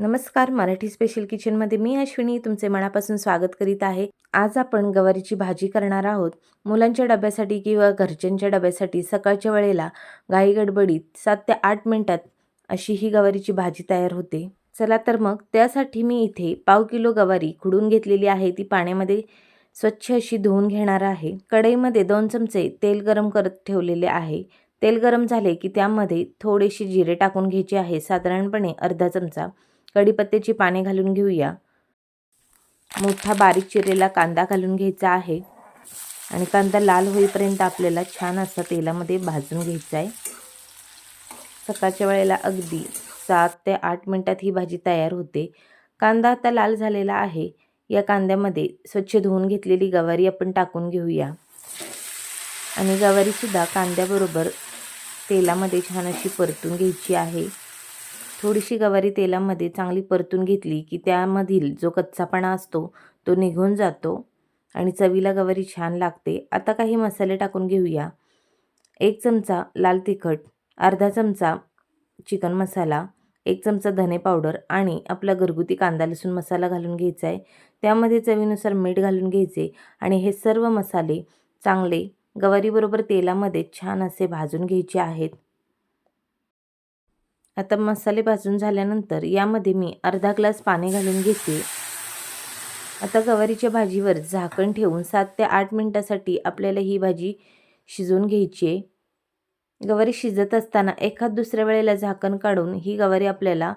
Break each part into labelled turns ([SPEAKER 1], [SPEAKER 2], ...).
[SPEAKER 1] नमस्कार मराठी स्पेशल किचनमध्ये मी अश्विनी तुमचे मनापासून स्वागत करीत आहे. आज आपण गवारीची भाजी करणार आहोत. मुलांच्या डब्यासाठी किंवा घरच्यांच्या डब्यासाठी सकाळच्या वेळेला घाई गडबडीत सात ते आठ मिनटात अशी ही गवारीची भाजी तयार होते. चला तर मग त्यासाठी मी इथे पाव किलो गवारी खुडून घेतलेली आहे. ती पाण्यामध्ये स्वच्छ अशी धुवून घेणार आहे. कढईमध्ये दोन चमचे तेल गरम करत ठेवलेले आहे. तेल गरम झाले की त्यामध्ये थोडेसे जिरे टाकून घ्यायचे आहे. साधारणपणे अर्धा चमचा. कढीपत्त्याची पाने घालून घेऊया. मोठा बारीक चिरलेला कांदा घालून घ्यायचा आहे. आणि कांदा लाल होईपर्यंत आपल्याला छान असा तेलामध्ये भाजून घ्यायचा आहे. सकाळच्या वेळेला अगदी सात ते आठ मिनटात ही भाजी तयार होते. कांदा आता लाल झालेला आहे. या कांद्यामध्ये स्वच्छ धुवून घेतलेली गवारी आपण टाकून घेऊया. आणि गवारीसुद्धा कांद्याबरोबर तेलामध्ये छान अशी परतून घ्यायची आहे. थोडीशी गवारी तेलामध्ये चांगली परतून घेतली की त्यामधील जो कच्चापणा असतो तो निघून जातो आणि चवीला गवारी छान लागते. आता काही मसाले टाकून घेऊया. एक चमचा लाल तिखट अर्धा चमचा चिकन मसाला एक चमचा धने पावडर आणि आपला घरगुती कांदा लसूण मसाला घालून घ्यायचा आहे त्यामध्ये चवीनुसार मीठ घालून घ्यायचे आणि हे सर्व मसाले चांगले गवारीबरोबर तेलामध्ये छान असे भाजून घ्यायचे आहेत. आता मसाले भाजून झाल्यानंतर यामध्ये मी अर्धा ग्लास पाणी घालून घेते. आता गवारीच्या भाजीवर झाकण ठेवून सात ते आठ मिनटासाठी आपल्याला ही भाजी शिजवून घ्यायची आहे. गवारी शिजत असताना एखाद दुसऱ्या वेळेला झाकण काढून ही गवारी आपल्याला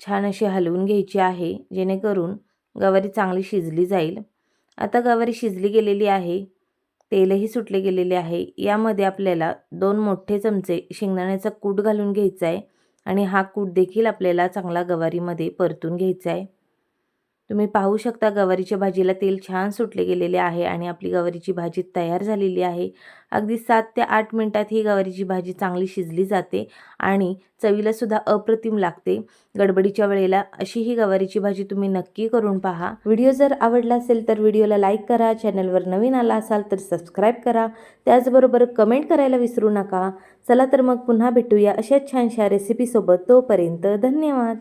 [SPEAKER 1] छान अशी हलवून घ्यायची आहे जेणेकरून गवारी चांगली शिजली जाईल. आता गवारी शिजली गेलेली आहे तेलही सुटले गेलेले आहे. यामध्ये आपल्याला दोन मोठे चमचे शेंगदाण्याचा कूट घालून घ्यायचा आहे. आणि हा कूट देखील आपल्याला चांगला गवारीमध्ये परतून घ्यायचा आहे. तुम्ही पाहू शकता गवारीच्या भाजीला तेल छान सुटले गेलेले आहे आणि आपली गवारीची भाजी तयार झालेली आहे. अगदी सात ते आठ मिनटात ही गवारीची भाजी चांगली शिजली जाते आणि चवीलासुद्धा अप्रतिम लागते. गडबडीच्या वेळेला अशी ही गवारीची भाजी तुम्ही नक्की करून पहा. व्हिडिओ जर आवडला असेल तर व्हिडिओला लाईक करा चॅनलवर नवीन आला असाल तर सबस्क्राईब करा. त्याचबरोबर कमेंट करायला विसरू नका. चला तर मग पुन्हा भेटूया अशाच छानशा रेसिपीसोबत. तोपर्यंत धन्यवाद.